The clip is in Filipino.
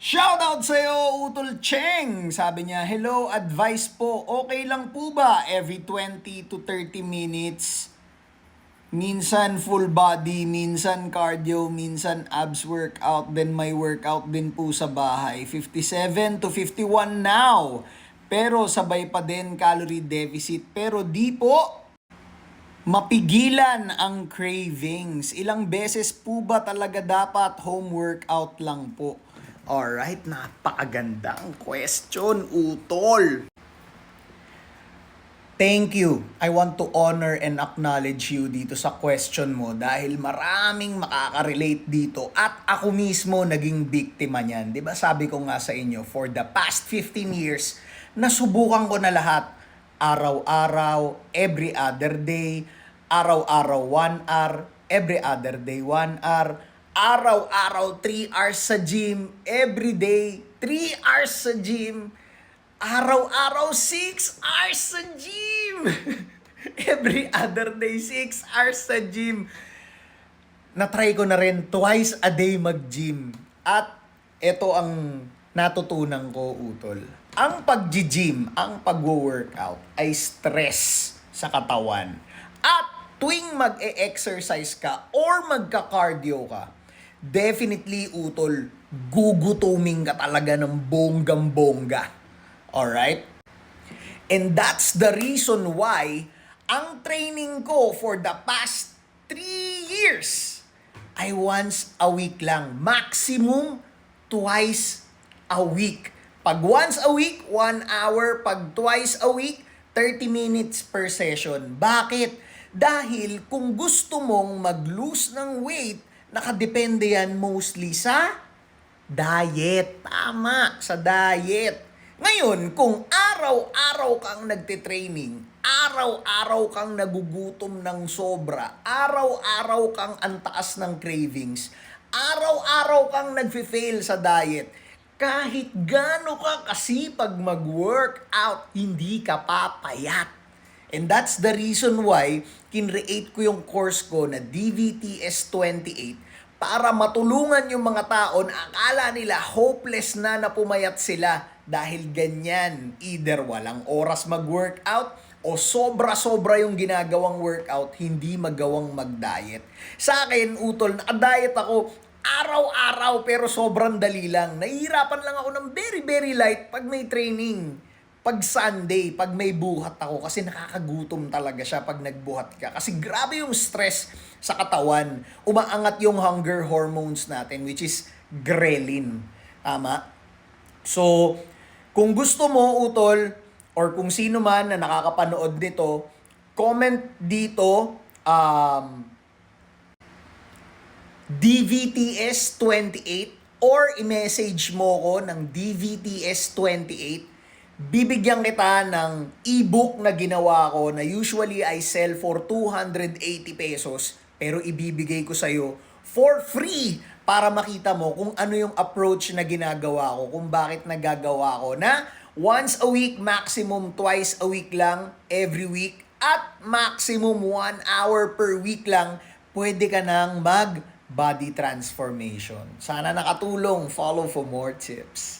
Shoutout sa'yo, Utol Cheng! Sabi niya, hello, advice po, okay lang po ba every 20 to 30 minutes? Minsan full body, minsan cardio, minsan abs workout, then may workout din po sa bahay. 57 to 51 now. Pero sabay pa din calorie deficit. Pero di po mapigilan ang cravings. Ilang beses po ba talaga dapat home workout lang po? Alright, napakagandang question, utol. Thank you. I want to honor and acknowledge you dito sa question mo dahil maraming makaka-relate dito at ako mismo naging biktima niyan. 'Di ba Sabi ko nga sa inyo, for the past 15 years, nasubukan ko na lahat. Araw-araw, every other day, araw-araw 1 hour, every other day 1 hour, araw-araw 3 hours sa gym, every day 3 hours sa gym, araw-araw 6 hours sa gym. every other day 6 hours sa gym. Na-try ko na rin twice a day mag-gym. At ito ang natutunan ko, Utol. Ang pag-gym, ang pag-workout ay stress sa katawan. At tuwing mag-e-exercise ka or magka-cardio ka, definitely, Utol, gugutuming ka talaga ng bonggang-bongga. Alright? And that's the reason why ang training ko for the past 3 years ay once a week lang. Maximum twice a week. Pag once a week, 1 hour. Pag twice a week, 30 minutes per session. Bakit? Dahil kung gusto mong mag-lose ng weight, nakadepende yan mostly sa diet. Tama, sa diet. Ngayon, kung araw-araw kang nagtitraining, araw-araw kang nagugutom ng sobra, araw-araw kang antaas ng cravings, araw-araw kang nagfi-fail sa diet, kahit gaano ka kasipag mag-workout, hindi ka papayat. And that's the reason why kinreate ko yung course ko na DVTS 28 para matulungan yung mga tao na akala nila hopeless na na pumayat sila dahil ganyan. Either walang oras mag-workout o sobra-sobra yung ginagawang workout, hindi magawang mag-diet. Sa akin, utol, naka-diet ako araw-araw pero sobrang dali lang. Nahihirapan lang ako ng very, very light pag may training pag Sunday, pag may buhat ako, kasi nakakagutom talaga siya pag nagbuhat ka. Kasi grabe yung stress sa katawan. Umaangat yung hunger hormones natin, which is ghrelin. Tama? So, kung gusto mo, utol, or kung sino man na nakakapanood nito, comment dito, um, DVTS 28 or i-message mo ko ng DVTS 28 bibigyan kita ng ebook na ginawa ko na usually I sell for 280 pesos pero ibibigay ko sa'yo for free para makita mo kung ano yung approach na ginagawa ko, kung bakit nagagawa ko na once a week, maximum twice a week lang, every week, at maximum one hour per week lang, pwede ka nang mag body transformation. Sana nakatulong. Follow for more tips.